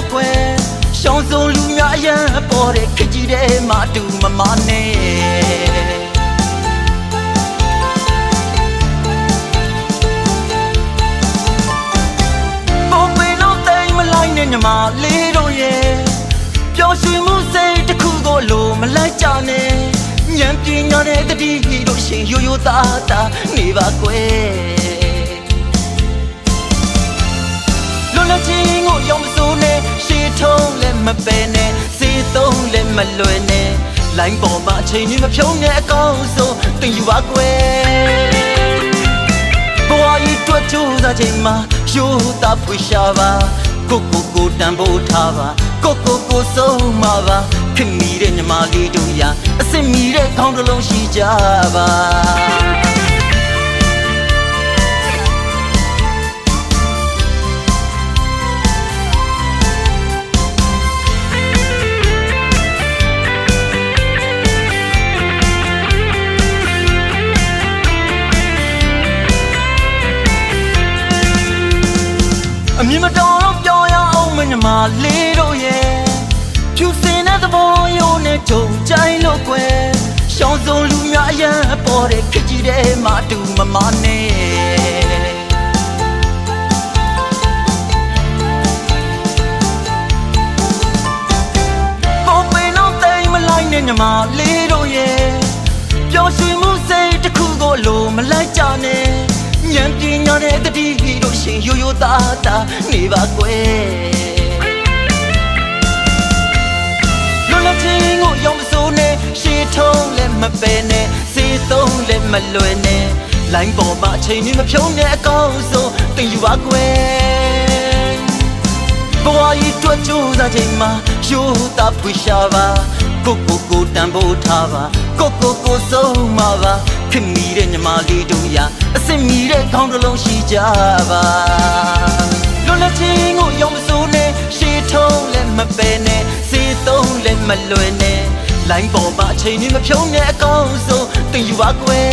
လို့ကွယ်ရှောင်းစုံလူများအရန်ပေါ်တဲ့ခကြီးတဲ့မတူမမနဲ့ပုံပင်တော့တိမ်မလိုက်နဲ့ညီမလေးတို့ရဲ့ပျော်ရွှင်မှုစိတ်တစ်ခုကိုလိုမလိုက်ကြနဲ့ဉာဏ်ပညာတဲ့တတိတို့ရှင်ရိုးရိုးသားသားနေပါကွယ် ပယ်နဲ့စေသုံးလည်းမလွယ်နဲ့လိုင်းပေါ်မှာအချိန်ကြီးမဖြုံးနဲ့အကောင်းဆုံးတင်ယူပါကွယ်ဘဝကြီးတွေ့ကြိုးစားချိန်မှာရိုးသားဖွေရှာပါကိုကိုကိုတန်ဖိုးထားပါကိုကိုကိုဆုံးမပါခင်မီတဲ့ညီမလေးတို့ရာအစ်စ်မီတဲ့ခေါင်းတစ်လုံးရှိကြပါ အမြင်မတော်တော့ပြောရအောင်မညီမလေးတို့ရဲ့ဖြူစင်တဲ့သဘောရိုးနဲ့ဂျုံကြိုင်လို့ကွယ်ရှောင်းစုံလူများအရန်ပေါ်တဲ့ခကြီးတဲ့မတူမမနဲ့ပေါ်ပင်တော့တိမ်မလိုက်နဲ့ညီမလေးတို့ရဲ့ပျော်ရွှင်မှုစိတ်တစ်ခုကိုလိုမလိုက်ကြနဲ့ ဉာဏ်ပညာတဲ့တတိတို့ရှင်ရိုးရိုးသားသားနေပါကွယ်လွန်လပ်ခြင်းကိုယုံမစိုးနဲ့ရှေးထုံးလည်းမပယ်နဲ့စေသုံးလည်းမလွယ်နဲ့လိုင်းပေါ်မှာအချိန်ကြီးမဖြုံးနဲ့အကောင်းဆုံးတင်ယူပါကွယ်ဘဝကြီးတွေ့ကြိုးစားချိန်မှာရိုးသားဖွေရှာပါ ကိုကိုကိုတန်ဖိုးထားပါကိုကိုကိုဆုံးမပါခင်မီတဲ့ညီမလေးတို့ရာအစ်စ်မီတဲ့ခေါင်းတစ်လုံးရှိကြပါလွန်လပ်ခြင်းကိုယုံမစိုးနဲ့ရှေးထုံးလည်းမပယ်နဲ့စေသုံးလည်းမလွယ်နဲ့လိုင်းပေါ်မှာအချိန်ကြီးမဖြုံးနဲ့အကောင်းဆုံးတင်ယူပါကွယ်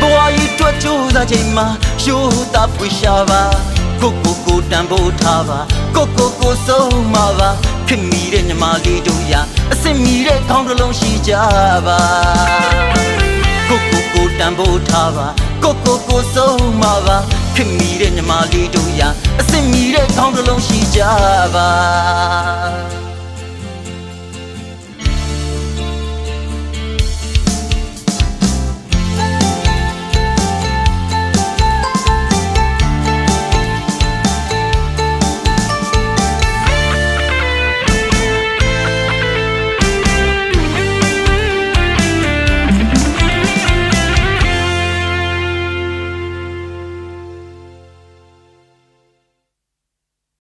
ဘဝကြီးတွေ့ကြိုးစားချိန်မှာရိုးသားဖွေရှာပါကိုကိုကိုတန်ဖိုးထားပါကိုကိုကိုဆုံးမပါ ခင်မီတဲ့ညီမလေးတို့ရာအစ်စ်မီတဲ့ခေါင်းတစ်လုံးရှိကြပါကိုကိုကိုတန်ဖိုးထားပါကိုကိုကိုဆုံးမပါခင်မီတဲ့ညီမလေးတို့ရာအစ်စ်မီတဲ့ခေါင်းတစ်လုံးရှိကြပါ